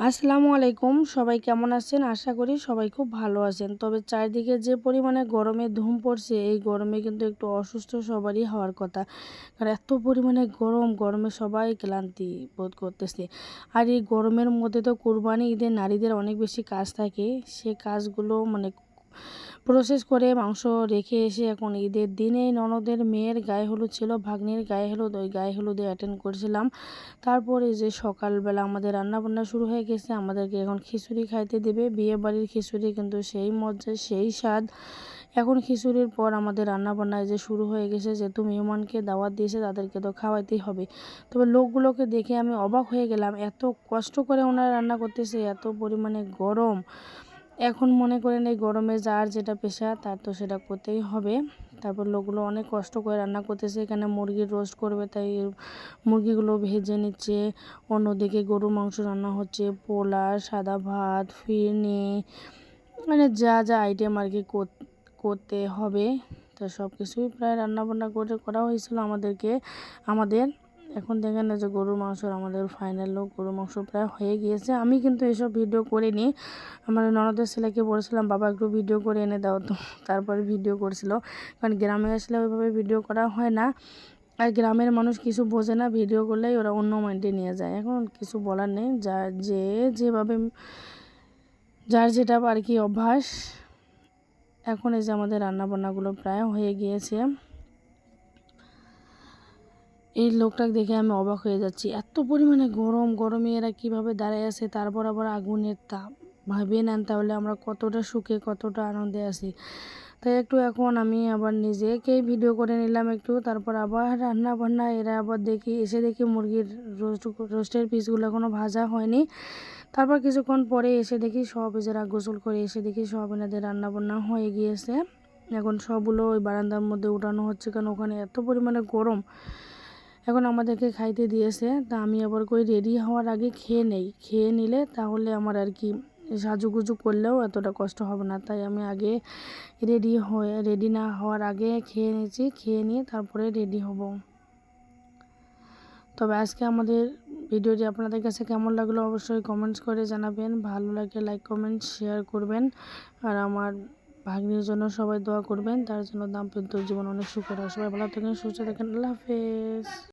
আসসালামু আলাইকুম। সবাই কেমন আছেন? আশা করি সবাই খুব ভালো আছেন। তবে চারিদিকে যে পরিমাণে গরমে ধুম পড়ছে, এই গরমে কিন্তু একটু অসুস্থ সবারই হওয়ার কথা। কারণ এত পরিমাণে গরম, গরমে সবাই ক্লান্তি বোধ করতেছে। আর এই গরমের মধ্যে তো কোরবানি ঈদের নারীদের অনেক বেশি কাজ থাকে। সে কাজগুলো মানে প্রসেস করে মাংস রেখে এসে এখন ঈদের দিনে ননদের মেয়ের গায়ে হলুদ ছিল, ভাগ্নির গায়ে হলুদ, ওই গায়ে হলুদে অ্যাটেন্ড করেছিলাম। তারপরে যে সকালবেলা আমাদের রান্নাবান্না শুরু হয়ে গেছে, আমাদেরকে এখন খিচুড়ি খাইতে দেবে। বিয়ে বাড়ির খিচুড়ি কিন্তু সেই মজা, সেই স্বাদ। এখন খিচুড়ির পর আমাদের রান্নাবান্নায় যে শুরু হয়ে গেছে, যেহেতু মেহমানকে দাওয়াত দিয়েছে, তাদেরকে তো খাওয়াইতেই হবে। তবে লোকগুলোকে দেখে আমি অবাক হয়ে গেলাম, এত কষ্ট করে ওনারা রান্না করতেছে, এত পরিমাণে গরম। এখন মনে করেন এই গরমে যার যেটা পেশা, তার তো সেটা করতেই হবে। তারপর লোকগুলো অনেক কষ্ট করে রান্না করতেছে, এখানে মুরগির রোস্ট করবে, তাই মুরগিগুলো ভেজে নিচ্ছে। অন্যদিকে গরু মাংস রান্না হচ্ছে, পোলা, সাদা ভাত, ফিরনি মানে যা যা আইটেম আর কি করতে হবে। তো সব কিছুই প্রায় রান্নাবান্না করে করা হয়েছিল আমাদেরকে, আমাদের এখন দেখেন যে গরুর মাংস আমাদের ফাইনাল লোক, গরুর মাংস প্রায় হয়ে গিয়েছে। আমি কিন্তু এসব ভিডিও করিনি। আমার ননদের ছেলেকে বলেছিলাম, বাবা, একটু ভিডিও করে এনে দাও। তো তারপরে ভিডিও করছিল। কারণ গ্রামে আসলে ওইভাবে ভিডিও করা হয় না। আর গ্রামের মানুষ কিছু বোঝে না ভিডিও করলেই ওরা অন্য মাইন্ডে নিয়ে যায়। এখন কিছু বলার নেই। যা যে যেভাবে, যার যেটা আর কি অভ্যাস। এখন এই যে আমাদের রান্নাবান্নাগুলো প্রায় হয়ে গিয়েছে। এই লোকটাকে দেখে আমি অবাক হয়ে যাচ্ছি। এত পরিমাণে গরম, গরমে এরা কীভাবে দাঁড়ায় আছে, তারপর আবার আগুনের তাপ। ভাবিয়ে নেন তাহলে আমরা কতটা সুখে, কতটা আনন্দে আছি। তাই একটু এখন আমি আবার নিজেকেই ভিডিও করে নিলাম একটু, তারপর আবার রান্না বান্না এরা আবার দেখি, এসে দেখি মুরগির রোস্ট, রোস্টের পিসগুলো কোনো ভাজা হয়নি। তারপর কিছুক্ষণ পরে এসে দেখি সব এজেরা গোসল করে এসে দেখি সব এনাদের রান্না বান্না হয়ে গিয়েছে। এখন সবগুলো ওই বারান্দার মধ্যে উঠানো হচ্ছে, কারণ ওখানে এত পরিমাণে গরম। এখন আমাদেরকে খাইতে দিয়েছে, তা আমি আবার কই রেডি হওয়ার আগে খেয়ে নেই। খেয়ে নিলে তাহলে আমার আর কি সাজুগুজু করলেও এতটা কষ্ট হবে না। তাই আমি আগে রেডি হয়ে রেডি না হওয়ার আগে খেয়ে নিয়েছি, খেয়ে নিয়ে তারপরে রেডি হব। তবে আজকে আমাদের ভিডিওটি আপনাদের কাছে কেমন লাগল অবশ্যই কমেন্টস করে জানাবেন। ভালো লাগলে লাইক কমেন্ট শেয়ার করবেন। আর আমার ভাগ্নির জন্য সবাই দোয়া করবেন, তার জন্য দাম্পত্য জীবন অনেক সুখের। হয় সবাই ভালো থাকেন, সুস্থ থাকেন। আল্লাহ হাফেজ।